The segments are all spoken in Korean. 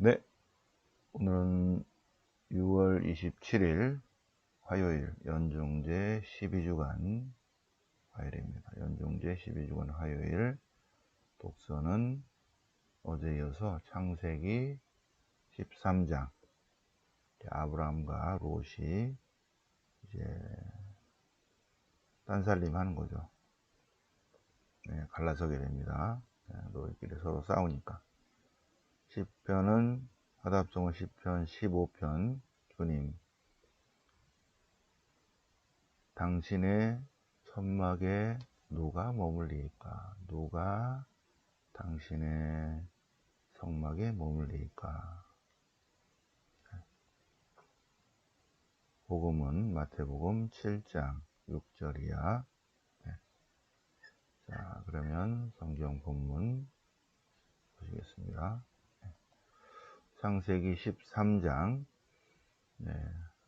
네, 오늘은 6월 27일 화요일 연중제 12주간 화요일입니다. 연중제 12주간 화요일 독서는 어제 이어서 창세기 13장 아브라함과 롯이 이제 딴살림 하는 거죠. 네, 갈라서게 됩니다. 네, 롯끼리 서로 싸우니까. 10편은 화답성어 10편 15편 주님. 당신의 천막에 누가 머물리까? 누가 당신의 성막에 머물리까? 복음은 마태복음 7장 6절이야. 네. 자 그러면 성경 본문 보시겠습니다 창세기 13장 네,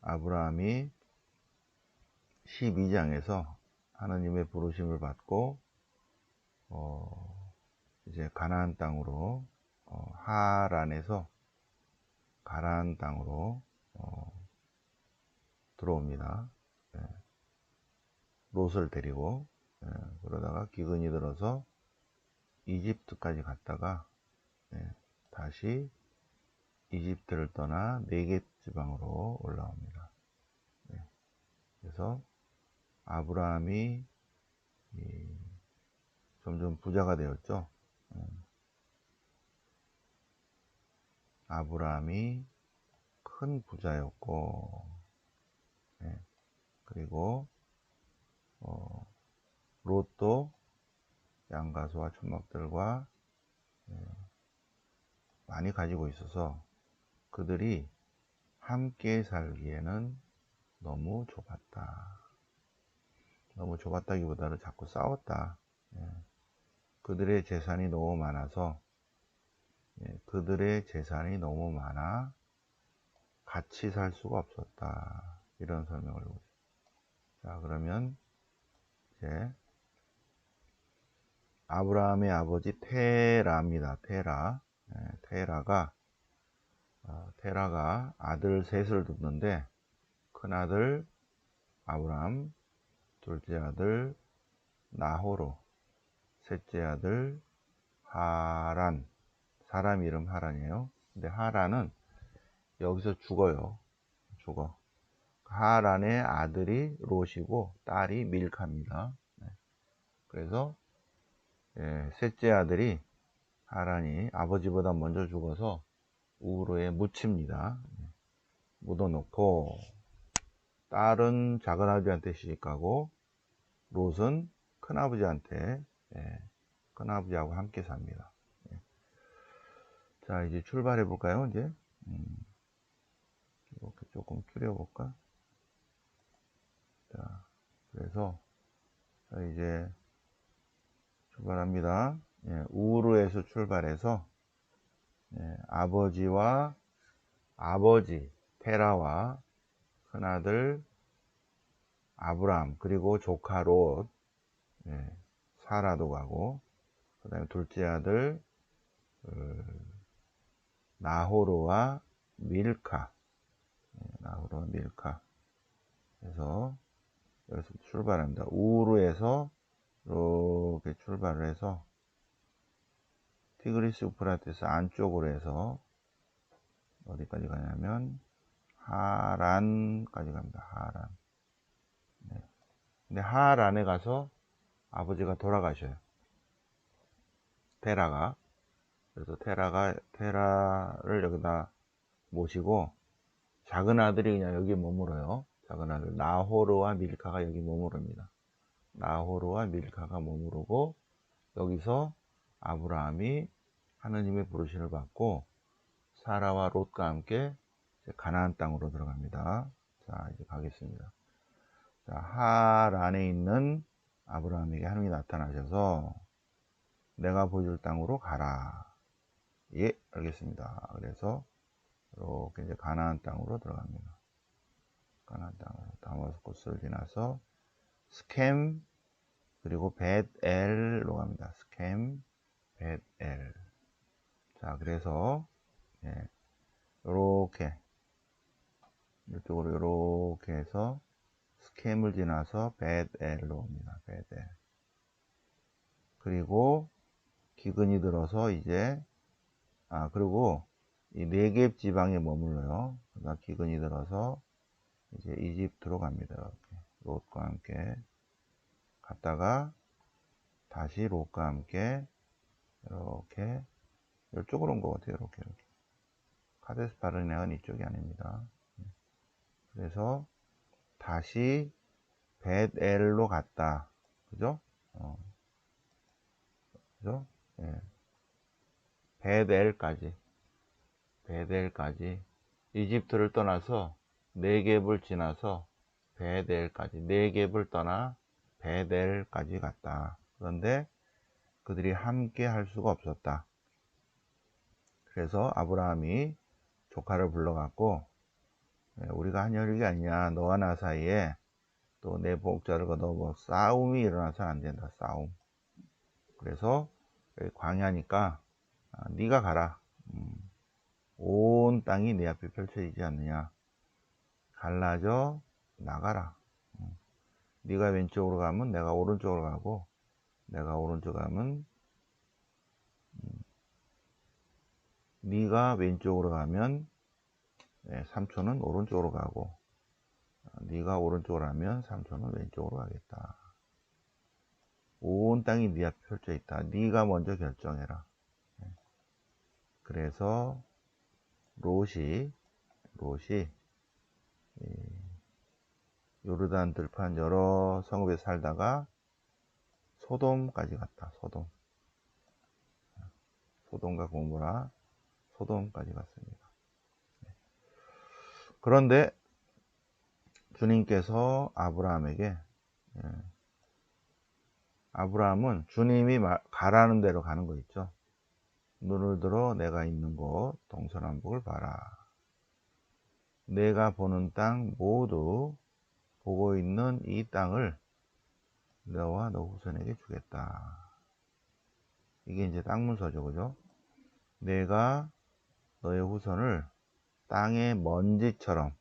아브라함이 12장에서 하나님의 부르심을 받고 어, 이제 가나안 땅으로 어, 하란에서 가나안 땅으로 어, 들어옵니다. 네. 롯을 데리고 네, 그러다가 기근이 들어서 이집트까지 갔다가 네, 다시 이집트를 떠나 네겝 지방으로 올라옵니다. 네. 그래서 아브라함이 점점 부자가 되었죠. 네. 아브라함이 큰 부자였고, 네. 그리고 어, 롯도 양가소와 천막들과 네. 많이 가지고 있어서 그들이 함께 살기에는 너무 좁았다. 너무 좁았다기보다는 자꾸 싸웠다. 예. 그들의 재산이 너무 많아서 예. 그들의 재산이 너무 많아 같이 살 수가 없었다. 이런 설명을 보죠. 자 그러면 이제 아브라함의 아버지 테라입니다. 테라. 예. 테라가 어, 테라가 아들 셋을 뒀는데 큰아들 아브람, 둘째 아들 나호로, 셋째 아들 하란, 사람 이름 하란이에요. 근데 하란은 여기서 죽어요. 죽어. 하란의 아들이 롯이고 딸이 밀카입니다. 네. 그래서 예, 셋째 아들이 하란이 아버지보다 먼저 죽어서 우로에 묻힙니다. 묻어놓고 딸은 작은아버지한테 시집가고 롯은 큰아버지한테 예, 큰아버지하고 함께 삽니다. 예. 자 이제 출발해 볼까요? 이제 음, 이렇게 조금 줄여 볼까? 자 그래서 자, 이제 출발합니다. 예, 우르에서 출발해서 예, 아버지와 아버지 테라와 큰아들 아브람 그리고 조카 롯 예, 사라도 가고 그 다음에 둘째 아들 그, 나호르와 밀카. 예, 나호르와 밀카. 그래서 여기서 출발합니다. 우르에서 이렇게 출발을 해서 티그리스 우프라테스 안쪽으로 해서 어디까지 가냐면 하란까지 갑니다. 하란. 네. 근데 하란에 가서 아버지가 돌아가셔요. 테라가. 그래서 테라가 테라를 여기다 모시고 작은 아들이 그냥 여기 머물어요. 작은 아들 나호르와 밀카가 여기 머무릅니다. 나호르와 밀카가 머무르고 여기서 아브라함이 하느님의 부르심을 받고 사라와 롯과 함께 가나안 땅으로 들어갑니다. 자, 이제 가겠습니다. 자, 하란에 있는 아브라함에게 하느님이 나타나셔서 내가 보여줄 땅으로 가라. 예, 알겠습니다. 그래서 이렇게 이제 가나안 땅으로 들어갑니다. 가나안 땅으로 다마스코스를 지나서 스캠 그리고 벳엘로 갑니다. 스캠 벳엘. 자, 그래서 예, 요렇게 이쪽으로 요렇게 해서 스캠을 지나서 베델로 옵니다. 베델. 그리고 기근이 들어서 이제 아 그리고 이 네겝 지방에 머물러요. 그러니까 기근이 들어서 이제 이집트로 갑니다. 이렇게 롯과 함께 갔다가 다시 롯과 함께 이렇게 이쪽으로 온 것 같아요. 이렇게 이렇게 카데스 바르네아는 이쪽이 아닙니다. 그래서 다시 벳엘로 갔다. 그죠? 어. 그죠? 예. 벳엘까지. 벳엘까지. 이집트를 떠나서 네겝을 지나서 벳엘까지. 네겝을 떠나 벳엘까지 갔다. 그런데 그들이 함께 할 수가 없었다. 그래서 아브라함이 조카를 불러갖고 예, 우리가 한 혈육이 아니냐. 너와 나 사이에 또 내 복자를 거둬 뭐 싸움이 일어나서는 안 된다. 싸움. 그래서 광야니까 아, 네가 가라. 음, 온 땅이 내 앞에 펼쳐지지 않느냐. 갈라져 나가라. 음, 네가 왼쪽으로 가면 내가 오른쪽으로 가고 내가 오른쪽 가면 음, 네가 왼쪽으로 가면 네, 삼촌은 오른쪽으로 가고 네가 오른쪽으로 하면 삼촌은 왼쪽으로 가겠다. 온 땅이 네 앞에 펼쳐 있다. 네가 먼저 결정해라. 네. 그래서 롯이 롯이 요르단 들판 여러 성읍에 살다가 소돔까지 갔다. 소돔. 소돔과 고모라 소돔까지 갔습니다. 그런데 주님께서 아브라함에게 예, 아브라함은 주님이 가라는 대로 가는 거 있죠. 눈을 들어 내가 있는 곳 동서남북을 봐라. 내가 보는 땅 모두 보고 있는 이 땅을 너와 너 후손에게 주겠다. 이게 이제 땅 문서죠, 그죠? 내가 너의 후손을 땅의 먼지처럼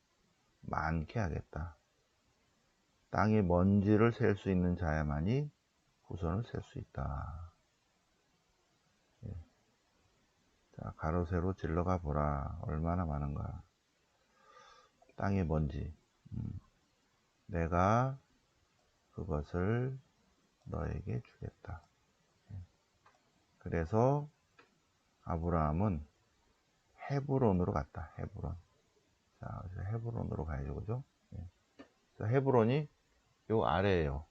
많게 하겠다. 땅의 먼지를 셀 수 있는 자야만이 후손을 셀 수 있다. 예. 자, 가로, 세로 질러가 보라. 얼마나 많은가. 땅의 먼지. 음. 내가 그것을 너에게 주겠다. 예. 그래서 아브라함은 헤브론으로 갔다. 헤브론. 자, 헤브론으로 가야죠. 그죠? 예. 헤브론이 요 아래에요.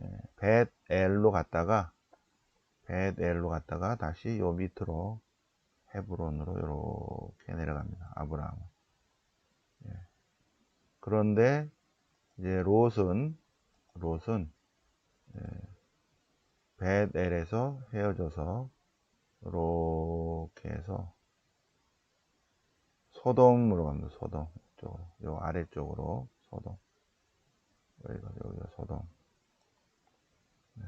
예. 벳엘로 갔다가 벳엘로 갔다가 다시 요 밑으로 헤브론으로 이렇게 내려갑니다. 아브라함은. 예. 그런데 이제 롯은 롯은 예. 벳엘에서 헤어져서 이렇게 해서 소돔으로 갑니다. 소돔 쪽으로. 요 아래쪽으로 소돔. 여기가 여기가 소돔. 네.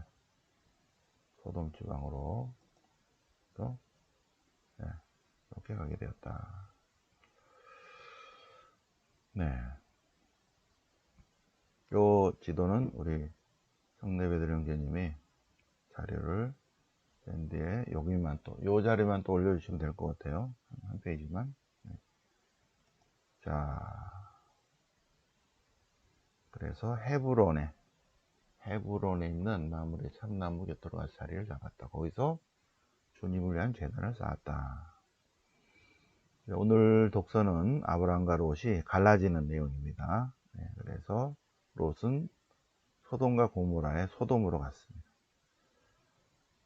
소돔 지방으로 또 네. 이렇게 가게 되었다. 네. 요 지도는 우리 성내배들 형제님이 자료를 된 뒤에 여기만 또, 요 자리만 또 올려주시면 될 것 같아요. 한 페이지만. 자, 그래서 헤브론에 헤브론에 있는 마무리 참나무 곁으로 가서 자리를 잡았다. 거기서 주님을 위한 재단을 쌓았다. 오늘 독서는 아브라함과 롯이 갈라지는 내용입니다. 네, 그래서 롯은 소돔과 고모라의 소돔으로 갔습니다.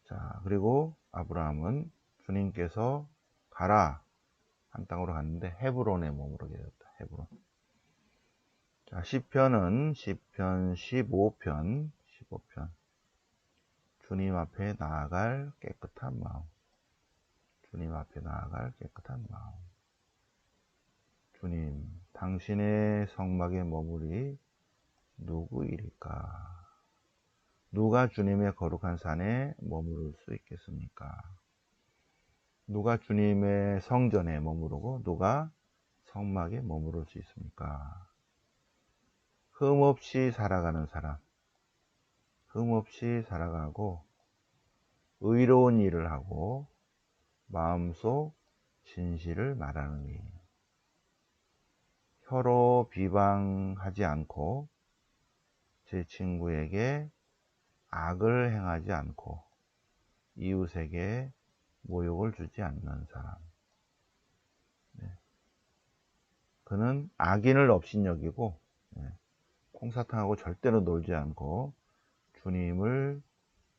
자, 그리고 아브라함은 주님께서 가라 한 땅으로 갔는데 헤브론에 머무르게 되었다. 헤브론. 자, 시편은 시편 15편, 15편. 주님 앞에 나아갈 깨끗한 마음. 주님 앞에 나아갈 깨끗한 마음. 주님, 당신의 성막에 머무리 누구일까? 누가 주님의 거룩한 산에 머무를 수 있겠습니까? 누가 주님의 성전에 머무르고 누가 성막에 머무를 수 있습니까? 흠 없이 살아가는 사람, 흠 없이 살아가고 의로운 일을 하고 마음속 진실을 말하는 이 혀로 비방하지 않고 제 친구에게 악을 행하지 않고 이웃에게 모욕을 주지 않는 사람. 네. 그는 악인을 업신여기고 네. 콩사탕하고 절대로 놀지 않고 주님을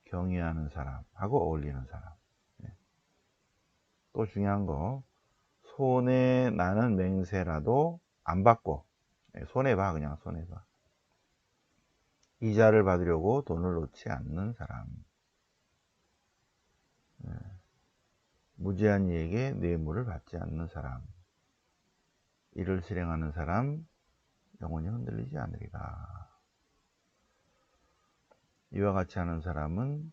경외하는 사람하고 어울리는 사람. 네. 또 중요한 거 손에 나는 맹세라도 안 받고 네. 손해 봐 그냥 손해 봐. 이자를 받으려고 돈을 놓지 않는 사람. 네. 무제한 이에게 뇌물을 받지 않는 사람. 이를 실행하는 사람 영원히 흔들리지 않으리라. 이와 같이 하는 사람은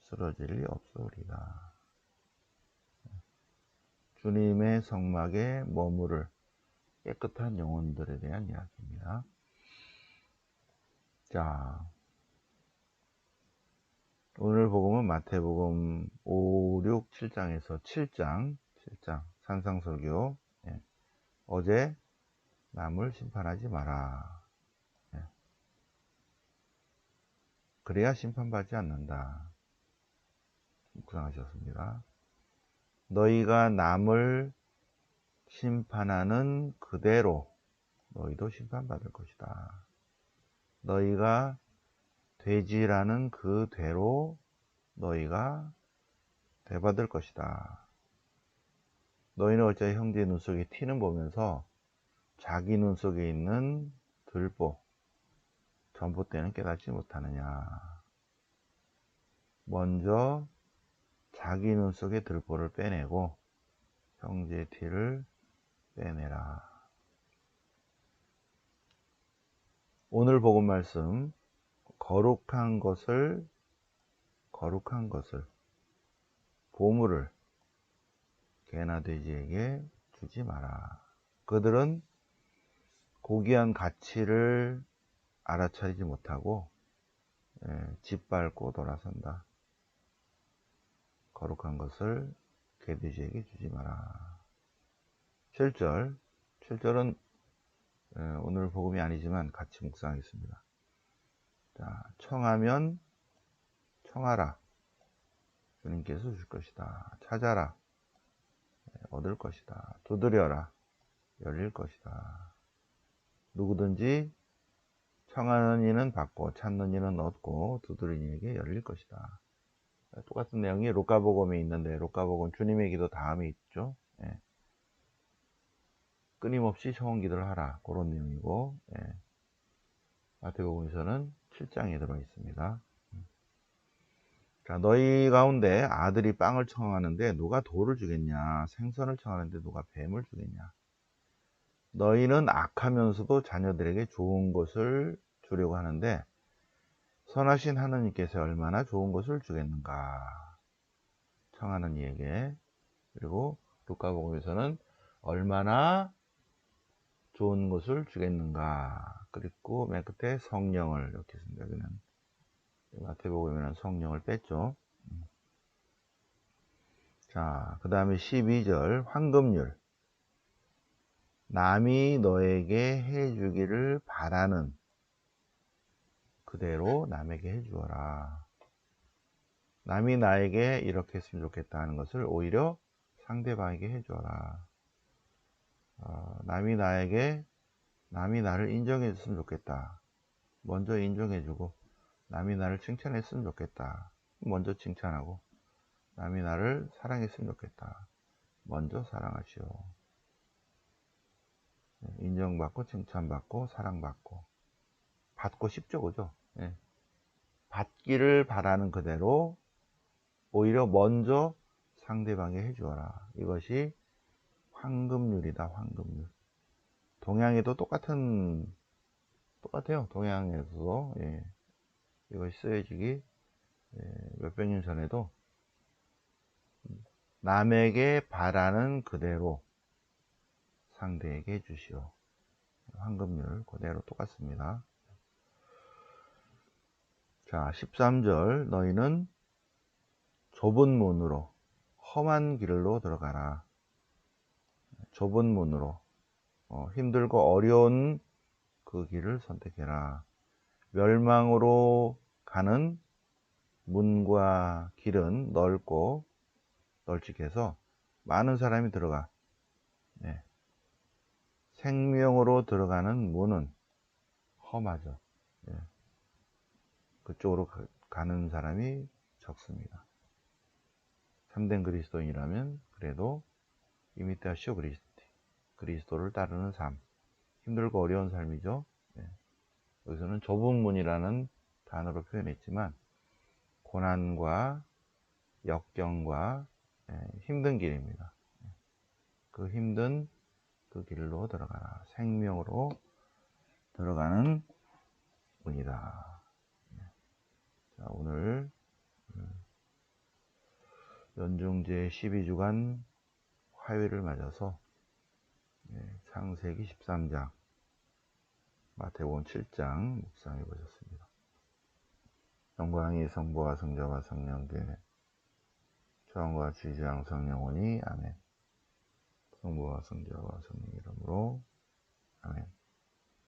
쓰러질 리 없으리라. 주님의 성막에 머무를 깨끗한 영혼들에 대한 이야기입니다. 자, 오늘 복음은 마태복음 5, 6, 7장에서 7장, 7장 산상설교. 예. 어제 남을 심판하지 마라. 예. 그래야 심판받지 않는다. 묵상하셨습니다. 너희가 남을 심판하는 그대로 너희도 심판받을 것이다. 너희가 돼지라는 그대로 너희가 대받을 것이다. 너희는 어째 형제 눈 속에 티는 보면서 자기 눈 속에 있는 들보, 전봇대는 깨닫지 못하느냐. 먼저 자기 눈 속에 들보를 빼내고 형제 티를 빼내라. 오늘 복음 말씀 거룩한 것을 거룩한 것을 보물을 개나 돼지에게 주지 마라. 그들은 고귀한 가치를 알아차리지 못하고 예, 짓밟고 돌아선다. 거룩한 것을 개돼지에게 주지 마라. 7절 7절은 예, 오늘 복음이 아니지만 같이 묵상하겠습니다. 자, 청하면 청하라. 주님께서 줄 것이다. 찾아라. 예, 얻을 것이다. 두드려라. 열릴 것이다. 누구든지 청하는 이는 받고 찾는 이는 얻고 두드리는 이에게 열릴 것이다. 똑같은 내용이 로카복음에 있는데 로카복음 주님의 기도 다음에 있죠. 예. 끊임없이 청원 기도를 하라. 그런 내용이고 예. 마태복음에서는 7장에 들어 있습니다. 자, 너희 가운데 아들이 빵을 청하는데 누가 돌을 주겠냐? 생선을 청하는데 누가 뱀을 주겠냐? 너희는 악하면서도 자녀들에게 좋은 것을 주려고 하는데 선하신 하느님께서 얼마나 좋은 것을 주겠는가? 청하는 이에게 그리고 루카복음에서는 얼마나 좋은 것을 주겠는가? 그리고 맨 끝에 성령을 이렇게 씁니다. 여기는 마태복음에는 성령을 뺐죠. 자, 그 다음에 12절 황금률 남이 너에게 해주기를 바라는 그대로 남에게 해주어라. 남이 나에게 이렇게 했으면 좋겠다 하는 것을 오히려 상대방에게 해주어라. 어, 남이 나에게 남이 나를 인정해 줬으면 좋겠다. 먼저 인정해 주고 남이 나를 칭찬했으면 좋겠다. 먼저 칭찬하고 남이 나를 사랑했으면 좋겠다. 먼저 사랑하시오. 네, 인정받고 칭찬받고 사랑받고 받고 싶죠 그죠 네. 받기를 바라는 그대로 오히려 먼저 상대방에 해주어라 이것이 황금률이다 황금률 동양에도 똑같은 똑같아요 동양에서도 예. 이것이 쓰여지기 예, 몇백 년 전에도 남에게 바라는 그대로 상대에게 주시오. 황금률 그대로 똑같습니다. 자, 13절 너희는 좁은 문으로 험한 길로 들어가라. 좁은 문으로 어, 힘들고 어려운 그 길을 선택해라. 멸망으로 가는 문과 길은 넓고 널찍해서 많은 사람이 들어가. 네. 생명으로 들어가는 문은 험하죠. 네. 그쪽으로 가는 사람이 적습니다. 참된 그리스도인이라면 그래도 이미타시오 그리스도, 그리스도를 따르는 삶. 힘들고 어려운 삶이죠. 네. 여기서는 좁은 문이라는 단어로 표현했지만 고난과 역경과 네, 힘든 길입니다. 그 힘든 그 길로 들어가라. 생명으로 들어가는 문이다. 네. 자, 오늘 음, 연중제 12주간 화요일을 맞아서 창세기 13장 마태복음 7장 묵상해 보셨습니다. 영광이 성부와 성자와 성령께 처음과 주지장 성령원이 아멘 성부와 성자와 성령 이름으로 아멘